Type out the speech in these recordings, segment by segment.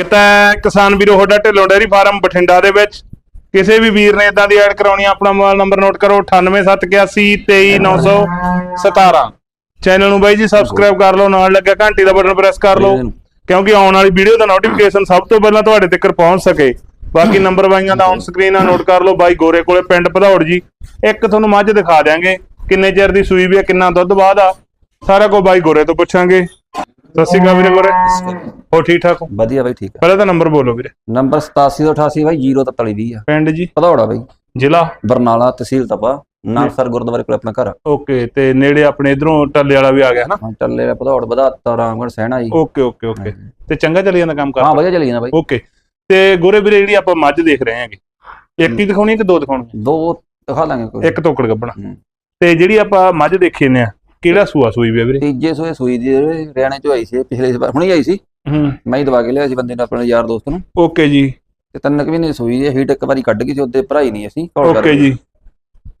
ਸਵਾਗਤ ਹੈ ਕਿਸਾਨ ਵੀਰੋ ਤੁਹਾਡਾ ਢਿੱਲੋਂ ਡੇਰੀ ਫਾਰਮ ਬਠਿੰਡਾ ਦੇ ਵਿੱਚ। ਕਿਸੇ ਵੀ ਵੀਰ ਨੇ ਇਦਾਂ ਦੀ ਐਡ ਕਰਾਉਣੀ ਆ, ਆਪਣਾ ਮੋਬਾਈਲ ਨੰਬਰ ਨੋਟ ਕਰੋ 9871823917 ਚੈਨਲ ਨੂੰ ਬਾਈ ਜੀ ਸਬਸਕ੍ਰਾਈਬ ਕਰ ਲਓ, ਨਾਲ ਲੱਗਿਆ ਘੰਟੀ ਦਾ ਬਟਨ ਪ੍ਰੈਸ ਕਰ ਲਓ, ਕਿਉਂਕਿ ਆਉਣ ਵਾਲੀ ਵੀਡੀਓ ਦਾ ਨੋਟੀਫਿਕੇਸ਼ਨ ਸਭ ਤੋਂ ਪਹਿਲਾਂ ਤੁਹਾਡੇ ਤੱਕ ਪਹੁੰਚ ਸਕੇ। ਬਾਕੀ ਨੰਬਰ ਬਾਈਆਂ ਦਾ ਔਨ ਸਕਰੀਨ ਆ ਨੋਟ ਕਰ ਲਓ ਬਾਈ ਗੋਰੇ ਕੋਲੇ ਪਿੰਡ ਭਦੌੜ ਜੀ। ਇੱਕ ਤੁਹਾਨੂੰ ਮੱਝ ਦਿਖਾ ਦਿਆਂਗੇ, ਕਿੰਨੇ ਚਿਰ ਦੀ ਸੂਈ ਵੀ ਆ, ਕਿੰਨਾ ਦੁੱਧ ਬਾਅਦ ਆ। ਸਾਰਾ ਕੁਝ ਬਾਈ ਗੋਰੇ ਤੋਂ ਪੁੱਛਾਂਗੇ। ਸਤਿ ਸ਼੍ਰੀ ਅਕਾਲ ਵੀਰੇ ਗੋਰੇ ਹੋ ਠੀਕ ਠਾਕ ਹੋ? ਵਧੀਆ ਬਾਈ ਠੀਕ ਆ। ਪਹਿਲਾਂ ਤਾਂ ਨੰਬਰ ਬੋਲੋ ਵੀਰੇ। ਨੰਬਰ 8788 ਬਾਈ 04320 ਆ। ਪਿੰਡ ਜੀ? ਭਦੌੜਾ ਬਾਈ। ਜ਼ਿਲ੍ਹਾ? ਬਰਨਾਲਾ ਤਹਿਸੀਲ ਤਪਾ। ਨਾਨਸਰ ਗੁਰਦੁਆਰੇ ਕੋਲ ਆਪਣਾ ਘਰ ਓਕੇ ਤੇ ਨੇੜੇ ਆਪਣੇ ਇਧਰੋਂ ਟੱਲੇ ਵਾਲਾ ਵੀ ਆ ਗਿਆ ਹਨਾ ਹਾਂ ਚੱਲੇ ਆ Bhadaur ਵਧਾਤਾ Ramgarh Sehna ji. Okay okay okay. ਤੇ ਚੰਗਾ ਚੱਲੀ ਜਾਂਦਾ ਕੰਮ ਹਾਂ ਕਰ ਵਧੀਆ ਚੱਲੀ ਜਾਂਦਾ ਬਾਈ। ਓਕੇ। ਤੇ ਗੋਰੇ ਵੀਰੇ ਜਿਹੜੀ ਆਪਾਂ ਮੱਝ ਦੇਖ ਰਹੇ ਹਾਂਗੇ ਇੱਕ ਹੀ ਦਿਖਾਉਣੀ ਹੈ ਕਿ ਦੋ ਦਿਖਾਉਣੀ ਦੋ ਦਿਖਾ ਲਾਂਗੇ ਕੋਈ। ਇੱਕ ਤੋਕੜ ਗੱਬਣਾ। ਹੂੰ। ਤੇ ਜਿਹੜੀ ਆਪਾਂ ਮੱਝ ਦੇਖੀ ਨੇ ਆ ਕਿਹੜਾ ਸੂਆ ਸੂਈ ਵੀ ਆ ਵੀਰੇ? ਤੀਜੇ ਸੋਏ ਸੂਈ ਦੀ ਹਰਿਆਣੇ ਚੋਂ ਆਈ ਸੀ ਪਿਛਲੇ ਵਾਰ ਹੁਣੀ ਆਈ ਸੀ। ਹੂੰ। ਮੈਂ ਹੀ ਦਵਾ ਕੇ ਲਿਆ ਸੀ ਬੰਦੇ ਨੂੰ ਆਪਣੇ ਯਾਰ ਦੋਸਤ ਨੂੰ। ਓਕੇ ਜੀ। ਤੇ ਤਿੰਨ ਕੁ ਮਹੀਨੇ ਸੂਈ ਹੀਟ ਇੱਕ ਵਾਰੀ ਕੱਢ ਗਈ ਸੀ ਉਹਦੇ ਭਰਾਈ ਨਹੀਂ ਅਸੀਂ ਘੋਲ ਓਕੇ ਕਰਕੇ। ਜੀ।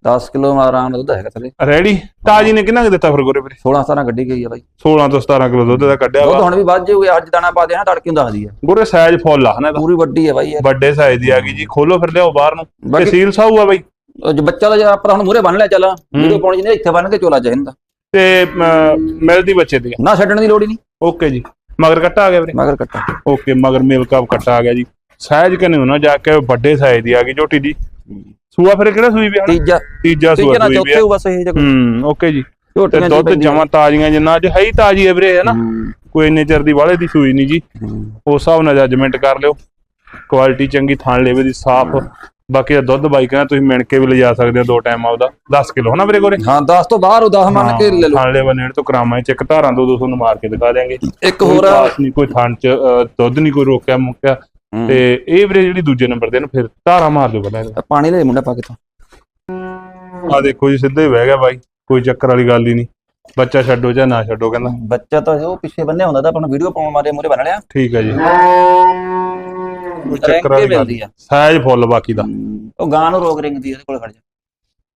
10 ਕਿਲੋ ਆਰਾਮ ਨਾਲ ਦੁੱਧ ਹੈਗਾ ਥੱਲੇ ਰੈਡੀ ਤਾਜੀ ਨੇ ਕਿੰਨਾ ਕੁ ਦਿੱਤਾ ਫਿਰ ਗੋਰੇ ਵੀਰੇ? 16 17 ਕੱਢੀ ਗਈ ਆ ਬਾਈ। 16 ਤੋਂ 17 ਕਿਲੋ ਦੁੱਧ ਦਾ ਕੱਢਿਆ ਦੁੱਧ ਵਾ ਹੁਣ ਵੀ ਵੱਧ ਜਾਊਗਾ ਅੱਜ ਦਾਣਾ ਪਾ ਦੇ ਨਾ ਤੜਕੇ ਨੂੰ ਦੱਸਦੀ ਆ। ਗੋਰੇ ਸਾਈਜ਼ ਫੁੱਲ ਆ ਹਨਾ ਇਹਦਾ। ਪੂਰੀ ਵੱਡੀ ਆ ਬਾਈ ਵੱਡੇ ਸਾਈਜ਼ ਦੀ ਆ ਗਈ ਜੀ ਖੋਲੋ ਫਿਰ ਲਿਆਓ ਬਾਹਰ ਨੂੰ। ਤੇ ਬਾਕੀ ਸੀਲ ਸਾਊ ਆ ਬਾਈ। ਉਹ ਜੋ ਬੱਚਾ ਦਾ ਆਪਾਂ ਹੁਣ ਮੂਰੇ ਬੰਨ ਲਿਆ ਚੱਲ। ਵੀਡੀਓ ਪਾਉਣੀ ਜਿਹਨੇ ਇੱਥੇ ਬੰਨ ਕੇ ਚੋਲਾ ਚਾਹੀਦਾ। ਤੇ ਮਿਲਦੀ ਬੱਚੇ ਦੀ। ਨਾ ਛੱਡਣ ਦੀ ਲੋੜ ਹੀ ਨਹੀਂ। ਓਕੇ ਜੀ। ਮਗਰ ਕੱਟਾ ਆ ਗਿਆ ਵੀਰੇ? ਮਗਰ ਕੱਟਾ। ਓਕੇ ਮਗਰ ਮੇਲ ਕਾਪ ਕੱਟਾ ਆ ਗਿਆ ਜੀ। ਸਾਈਜ਼ ਕਿੰਨੇ ਹੋਣਾ? ਜਾ ਕੇ ਵੱਡੇ ਸਾਈਜ਼ ਦੀ ਆ ਗਈ ਝੋਟੀ ਦੀ ਸੂਆ ਫਿਰ ਕਿਹੜਾ ਸੂਈ ਵੀ ਹਨਾ ਤੀਜਾ ਤੀਜਾ ਸੂਆ ਸੂਈ ਵੀ ਚੌਥੇ ਬਸ ਇਹ ਜਿਹਾ ਹੂੰ ਓਕੇ ਜੀ। ਤੇ ਦੁੱਧ। ਜਮਾਂ ਤਾਜ਼ੀਆਂ ਜਿੰਨਾ ਅੱਜ ਹੈ ਹੀ ਤਾਜ਼ੀ ਹੈ ਵੀਰੇ ਹੈ ਨਾ? ਕੋਈ ਇੰਨੇ ਚਿਰ ਦੀ ਵਾਲੇ ਦੀ ਸੂਈ ਨਹੀਂ ਜੀ। ਉਸ ਹਿਸਾਬ ਨਾਲ ਜੱਜਮੈਂਟ ਕਰ ਲਿਓ। ਕੁਆਲਿਟੀ ਚੰਗੀ ਥਾਣ ਲੇਵੇ ਦੀ ਸਾਫ਼ ਬਾਕੀ ਦਾ ਦੁੱਧ ਬਾਈ ਕਹਿੰਦਾ ਤੁਸੀਂ ਮਿਣ ਕੇ ਵੀ ਲਿਜਾ ਸਕਦੇ ਹੋ ਦੋ ਟਾਈਮ ਆਪਦਾ। 10 ਕਿਲੋ ਹਨਾ ਵੀਰੇ ਗੋਰੇ ਹਾਂ 10 ਤੋਂ ਬਾਹਰ ਉਹ 10 ਮੰਨ ਕੇ ਲੈ ਲਓ। ਥਾਣ ਲੇਵੇ ਨੇੜ ਤੋਂ ਕਰਾਮਾਂ ਚ ਇੱਕ ਧਾਰਾਂ ਦੋ ਦੋ ਤੁਹਾਨੂੰ ਮਾਰ ਕੇ ਦਿਖਾ ਦਿਆਂਗੇ। ਇੱਕ ਹੋਰ ਨਹੀਂ ਕੋਈ ਥਾਣ ਚ ਦੁੱਧ ਨਹੀਂ ਕੋਈ ਰੋਕਿਆ ਮੁੱਕਿਆ। ਤੇ ਇਹ ਵੀਰੇ ਜਿਹੜੀ ਦੂਜੇ ਨੰਬਰ ਦੇ ਨੂੰ ਫਿਰ ਧਾਰਾਂ ਮਾਰ ਦਿਓ ਪਹਿਲਾਂ ਪਾਣੀ ਲੈ ਮੁੰਡਾ ਪਾ ਕੇ ਤੋਂ ਆ ਦੇਖੋ ਜੀ ਸਿੱਧਾ ਹੀ ਬਹਿ ਗਿਆ ਬਾਈ। ਕੋਈ ਚੱਕਰ ਵਾਲੀ ਗੱਲ ਹੀ ਨਹੀਂ। ਬੱਚਾ ਛੱਡੋ ਜਾਂ ਨਾ ਛੱਡੋ ਕਹਿੰਦਾ। ਬੱਚਾ ਤਾਂ ਉਹ ਪਿੱਛੇ ਬੰਨੇ ਹੁੰਦਾ ਤਾਂ ਆਪਾਂ ਨੂੰ ਵੀਡੀਓ ਪਾਉਣ ਮਾਰੇ ਮੂਰੇ ਬੰਨ ਲਿਆ। ਠੀਕ ਹੈ ਜੀ। ਕੋਈ ਚੱਕਰ ਵਾਲੀ ਗੱਲ ਮਿਲਦੀ ਆ। ਸਾਈਜ਼ ਫੁੱਲ ਬਾਕੀ ਦਾ। ਉਹ ਗਾਂ ਨੂੰ ਰੋਕ ਰਿੰਗਦੀ ਆ ਉਹਦੇ ਕੋਲ ਖੜ ਜਾ।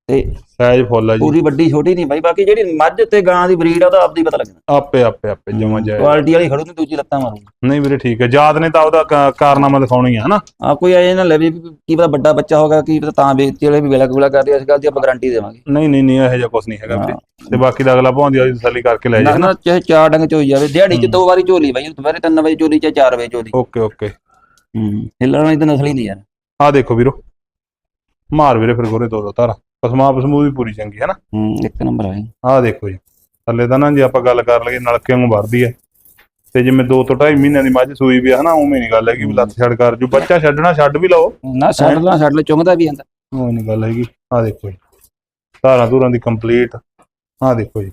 ਤੇ ਸਾਈਜ਼ ਫੁੱਲ ਆ ਜੀ। ਪੂਰੀ ਵੱਡੀ ਛੋਟੀ ਨਹੀਂ ਬਾਈ ਬਾਕੀ ਜਿਹੜੀ ਮੱਝ ਤੇ ਗਾਂ ਦੀ ਬਰੀਡ ਆ ਉਹਦਾ ਆਪਦੀ ਪਤਾ ਲੱਗਦਾ ਆਪੇ ਆਪੇ ਆਪੇ ਜਮਾ ਜਾਏ ਕੁਆਲਿਟੀ ਵਾਲੀ ਖੜੂ ਨਹੀਂ ਦੂਜੀ ਲੱਤਾਂ ਮਾਰੂ ਨਹੀਂ ਵੀਰੇ ਠੀਕ ਹੈ ਯਾਦ ਨੇ ਤਾਂ ਉਹਦਾ ਕਾਰਨਾਮਾ ਦਿਖਾਉਣਾ ਹੀ ਆ ਹਨਾ? ਆ ਕੋਈ ਆਏ ਨਾ ਲੈ ਵੀ ਕੀ ਪਤਾ ਵੱਡਾ ਬੱਚਾ ਹੋਗਾ ਕੀ ਪਤਾ ਤਾਂ ਵੇਚਤੀ ਵਾਲੇ ਵੀ ਵੇਲਾ ਕੁਲਾ ਕਰਦੇ ਇਸ ਗੱਲ ਦੀ ਆਪਾਂ ਗਾਰੰਟੀ ਦੇਵਾਂਗੇ। ਨਹੀਂ ਨਹੀਂ ਨਹੀਂ ਇਹੋ ਜਿਹਾ ਕੁਝ ਨਹੀਂ ਹੈਗਾ ਵੀਰੇ। ਤੇ ਬਾਕੀ ਦਾ ਅਗਲਾ ਭਾਉਂਦੀ ਆ ਤਸੱਲੀ ਕਰਕੇ ਲੈ ਨਾ ਜਾ ਨਾ ਚਾਹੇ ਚਾਰ ਡੰਗ ਚੋਈ ਜਾਵੇ ਦਿਹਾੜੀ ਚ ਦੋ ਵਾਰੀ ਝੋਲੀ ਬਾਈ ਦੁਪਹਿਰੇ 3 ਵਜੇ ਝੋਲੀ ਚਾਹੇ 4 ਵਜੇ ਝੋਲੀ। Okay okay. ਹੂੰ। ਹਿੱਲਣ ਵਾਲੀ ਤਾਂ ਨਸਲ ਨਹੀਂ ਯਾਰ। ਆ ਦੇਖੋ ਵੀਰੋ। ਮਾਰ ਵੀਰੇ ਫਿਰ ਗੋਰੇ ਦੋ ਦੋ ਧਾਰਾ। ਪਸਮਾ ਪਸਮੂ ਵੀ ਪੂਰੀ ਚੰਗੀ ਹੈ ਨਾ? ਹੂੰ ਇੱਕ ਨੰਬਰ ਆਏ ਆਹ ਦੇਖੋ ਜੀ। ਥੱਲੇ ਤਾਂ ਨਾ ਜੇ ਆਪਾਂ ਗੱਲ ਕਰ ਲਈਏ ਨਲਕੇ ਨੂੰ ਵਰਦੀ ਹੈ। ਤੇ ਜਿਵੇਂ 2 ਤੋਂ 2.5 ਮਹੀਨਿਆਂ ਦੀ ਮੱਝ ਸੂਈ ਵੀ ਆ ਹਨਾ ਉਵੇਂ ਨਹੀਂ ਗੱਲ ਹੈਗੀ ਵੀ ਲੱਤ ਛੱਡ ਕਰ। ਜੂ ਬੱਚਾ ਛੱਡਣਾ ਛੱਡ ਵੀ ਲਓ। ਨਾ ਛੱਡ ਲਾ ਛੱਡ ਲੈ ਚੁੰਗਦਾ ਵੀ ਜਾਂਦਾ। ਉਹ ਨਹੀਂ ਗੱਲ ਹੈਗੀ। ਆਹ ਦੇਖੋ ਜੀ। ਧਾਰਾਂ ਧੂਰਾਂ ਦੀ ਕੰਪਲੀਟ ਆਹ ਦੇਖੋ ਜੀ।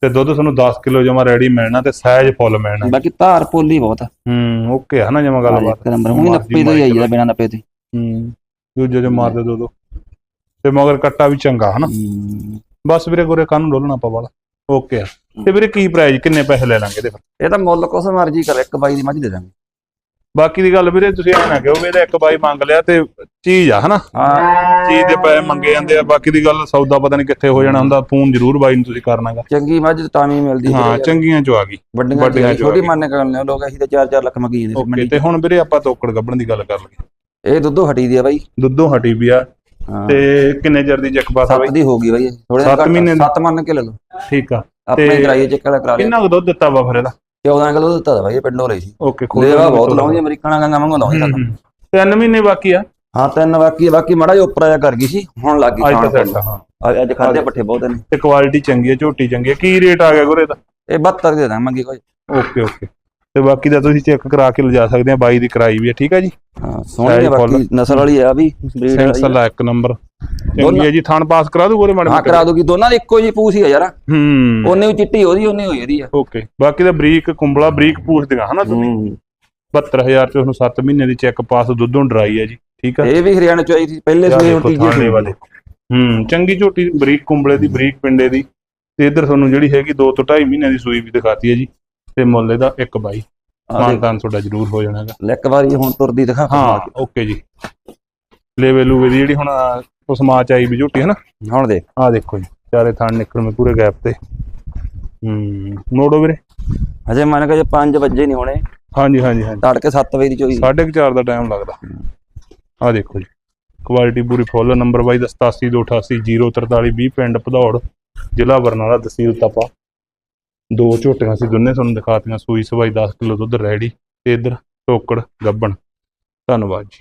ਤੇ ਦੁੱਧ ਤੁਹਾਨੂੰ 10 ਕਿਲੋ ਜਮਾ ਰੈਡੀ ਮਿਲਣਾ ਤੇ ਸਾਈਜ਼ ਫੁੱਲ ਮਿਲਣਾ। ਬਾਕੀ ਧਾਰ ਪੋਲੀ ਬਹੁਤ ਆ। ਹੂੰ ਓਕੇ ਹੈ ਨਾ ਜਮਾ ਗੱਲਬਾਤ। ਇੱਕ ਨੰਬਰ ਹੁਣ 90 ਤੋਂ ਹੀ ਆਈ ਜਾਂਦਾ ਬਿਨਾਂ 90 ਤੇ ਹੂੰ। ਦੂਜੇ ਜੇ ਮਾਰਦੇ ਦੋ ਦੋ। ਤੇ ਮਗਰ ਕੱਟਾ ਵੀ ਚੰਗਾ ਹਨਾ? ਹੂੰ। ਬਸ ਵੀਰੇ ਗੋਰੇ ਕੰਨ ਡੋਲਣਾ ਪਾ ਵਾਲਾ। ਓਕੇ ਆ। ਤੇ ਵੀਰੇ ਕੀ ਪ੍ਰਾਈਸ ਕਿੰਨੇ ਪੈਸੇ ਲੈ ਲਾਂਗੇ? ਇਹਦੇ ਫਿਰ ਇਹ ਤਾਂ ਮੁੱਲ ਕੁਛ ਮਰਜ਼ੀ ਕਰ ਇੱਕ ਬਾਈ ਦੀ ਮੱਝ ਦੇ ਦਾਂਗੇ। ਬਾਕੀ ਦੀ ਗੱਲ ਵੀਰੇ ਤੁਸੀਂ ਐ ਨਾ ਕਹੋ ਵੀ ਇਹਦਾ ਇੱਕ ਬਾਈ ਮੰਗ ਲਿਆ ਤੇ ਚੀਜ਼ ਆ ਹਨਾ? ਹਾਂ। ਚੀਜ਼ ਦੇ ਪੈਸੇ ਮੰਗੇ ਜਾਂਦੇ ਆ ਬਾਕੀ ਦੀ ਗੱਲ ਸੌਦਾ ਪਤਾ ਨਹੀਂ ਕਿੱਥੇ ਹੋ ਜਾਣਾ ਹੁੰਦਾ ਫੋਨ ਜ਼ਰੂਰ ਬਾਈ ਨੂੰ ਤੁਸੀਂ ਕਰਨਾਗਾ। ਚੰਗੀ ਮੱਝ ਤਾਂ ਵੀ ਮਿਲਦੀ ਹਾਂ ਚੰਗੀਆਂ ਚੋਂ ਆ ਗਈ। ਵੱਡੀਆਂ ਵੱਡੀਆਂ ਵੱਡੀਆਂ ਚੋਂ ਆ ਛੋਟੀ ਗਈ। ਮੰਨ ਕੇ ਕਰਨੇ ਲੋਕ ਅਸੀਂ ਤਾਂ 4-4 ਲੱਖ ਮੰਗੀ ਜਾਂਦੇ ਸੀ ਓਕੇ ਮੰਡੀ ਤੇ ਹੁਣ ਵੀਰੇ ਆਪਾਂ ਤੋਕੜ ਗੱਬਣ ਦੀ ਗੱਲ ਕਰ ਲਈਏ। ਇਹ ਦੁੱਧੋਂ ਹਟੀ ਦੀ ਆ ਬਾਈ। ਦੁੱਧੋਂ ਹਟੀ ਵੀ ਆ ਹਾਂ। ਤੇ ਕਿੰਨੇ ਚਿਰ ਦੀ ਚੱਕ ਪਾਸਾ ਸੱਤ ਬਾਈ? ਦੀ ਹੋ ਗਈ ਬਾਈ ਥੋੜੇ ਸੱਤ ਮਹੀਨੇ ਦੀ? ਸੱਤ ਮੰਨ ਕੇ ਲੈ ਲਓ। ਠੀਕ ਆ। ਆਪਣੇ ਕਰਾਈਏ ਚੈੱਕ ਵਾਲਾ ਕਰਾ ਲਿਆ। ਕਿੰਨਾ ਕੁ ਦੁੱਧ ਦਿੱਤਾ ਵਾ ਫਿਰ ਇਹਦਾ? 14 ਕਿਲੋ ਦਿੱਤਾ ਦਾ ਇਹ ਪਿੰਡੋਂ ਲਈ ਸੀ। ਓਕੇ ਲੇਵਾ ਬਹੁਤ ਲਾਉਂਦੀ ਅਮਰੀਕਨਾਂ ਗੰਗਾ ਮੰਗਾਉਂਦਾ ਹੂੰ, ਹੁੰਦਾ ਹੂੰ। ਤਿੰਨ ਮਹੀਨੇ ਬਾਕੀ ਆ? ਹਾਂ ਤਿੰਨ ਬਾਕੀ ਬਾਕੀ ਮੜਾ ਜਿਹਾ ਉੱਪਰ ਆਇਆ ਕਰ ਗਈ ਸੀ ਹੁਣ ਲੱਗ ਗਈ ਅੱਜ ਤਾਂ ਖਾਣ ਸੈੱਟ ਹਾਂ। ਅੱਜ- ਖਾਦੇ ਪੱਠੇ ਬਹੁਤ ਨੇ। ਤੇ ਕੁਆਲਿਟੀ ਚੰਗੀ ਹੈ ਝੋਟੀ ਚੰਗੀ ਹੈ ਕੀ ਰੇਟ ਆ ਗਿਆ ਗੁਰੇ ਦਾ? ਇਹ 72 ਦੇ ਦਾਂ ਮੰਗੀ ਕੋਈ। ਓਕੇ ਓਕੇ ਤੇ ਬਾਕੀ ਦਾ ਤੁਸੀਂ ਚੈੱਕ ਕਰਾ ਕੇ ਲਿਜਾ ਸਕਦੇ ਆ ਬਾਈ ਦੀ ਕਰਾਈ ਵੀ ਹੈ ਠੀਕ ਹੈ ਜੀ? ਹਾਂ ਸੋਹਣੀ। ਬਾਕੀ ਨਸਲ ਵਾਲੀ ਆ ਵੀ ਬਰੀਡ ਵਾਲੀ ਸੈਂਸਲ ਆ ਇੱਕ ਨੰਬਰ। ਚੰਗੀ ਹੈ ਜੀ ਥਣ ਪਾਸ ਕਰਾ ਦੂ ਗੁਰੇ ਮਾੜੇ ਹਾਂ? ਕਰਾ ਦੂਗੀ। ਦੋਨਾਂ ਦੀ ਇੱਕੋ ਜੀ ਪੂਛ ਹੀ ਆ ਯਾਰ। ਹੂੰ। ਉਹਨੇ ਵੀ ਚਿੱਟੀ ਉਹਦੀ ਉਹਨੇ ਹੋਈ ਇਹਦੀ ਆ। ਓਕੇ। ਬਾਕੀ ਦਾ ਬਰੀਕ ਕੁੰਬਲਾ ਬਰੀਕ ਪੂਛਦੀਆਂ ਹਨਾ ਤੁਸੀਂ ਹੂੰ। 72000 ਚ ਉਹਨੂੰ 7 ਮਹੀਨੇ ਦੀ ਚੈੱਕ ਪਾਸ ਦੁੱਧੋਂ ਡਰਾਈ ਹੈ ਜੀ ਠੀਕ ਹੈ ਇਹ ਵੀ ਹਰਿਆਣਾ ਚ ਆਈ ਸੀ ਪਹਿਲੇ ਥਾਣੇ ਸੂਏ ਵਾਲੇ। ਹੂੰ ਚੰਗੀ ਝੋਟੀ ਬਰੀਕ ਕੁੰਬਲੇ ਦੀ ਬਰੀਕ ਪਿੰਡੇ ਦੀ। ਤੇ ਇੱਧਰ ਤੁਹਾਨੂੰ ਜਿਹੜੀ ਹੈਗੀ 2 ਤੋਂ 2.5 ਮਹੀਨਿਆਂ ਦੀ ਸੂਈ ਵੀ ਦਿਖਾਤੀ ਹੈ ਜੀ ਤੇ ਮੁੱਲ ਇਹਦਾ ਇੱਕ ਬਾਈ। ਆਹ ਦੇਖ, ਮਾਨਤਾਨ ਤੁਹਾਡਾ ਜ਼ਰੂਰ ਹੋ ਜਾਣਾਗਾ ਲੈ ਇੱਕ ਵਾਰੀ ਹੁਣ ਤੁਰਦੀ ਦਿਖਾ। ਹਾਂ ਓਕੇ ਜੀ। ਲੇਵੇ ਲੂਵੇ ਦੀ ਜਿਹੜੀ ਹੁਣ ਉਸ ਮਾਚ ਆਈ ਵੀ ਝੋਟੀ ਹੈ ਨਾ ਹੁਣ ਦੇਖ। ਆਹ ਦੇਖੋ ਜੀ ਚਾਰੇ ਥਣ ਨਿਕਲਵੇਂ ਪੂਰੇ ਗੈਪ ਤੇ। ਹੂੰ ਮੋੜੋ ਵੀਰੇ? ਹਜੇ ਮੰਨ ਕੇ ਜੇ 5 ਵਜੇ ਨਹੀਂ ਹੋਣੇ। ਹਾਂਜੀ ਹਾਂਜੀ ਹਾਂਜੀ। ਤੜਕੇ 7 ਵਜੇ ਦੀ ਚੋਈ 4:30 ਦਾ ਟਾਈਮ ਲੱਗਦਾ। ਆ ਦੇਖੋ ਜੀ ਕੁਆਲਿਟੀ ਪੂਰੀ ਫੁੱਲ ਨੰਬਰ ਦਾ 8728804320 ਪਿੰਡ ਭਦੌੜ ਜ਼ਿਲ੍ਹਾ ਬਰਨਾਲਾ ਤਹਿਸੀਲ ਤਪਾ। ਦੋ ਝੋਟੀਆਂ ਸੀ ਦੋਨੇ ਤੁਹਾਨੂੰ ਦਿਖਾਤੀਆਂ ਸੂਈ ਸਵਾਈ 10 ਕਿਲੋ ਦੁੱਧ ਰੈਡੀ ਤੇ ਇਧਰ ਟੋਕੜ ਗੱਬਣ। ਧੰਨਵਾਦ ਜੀ।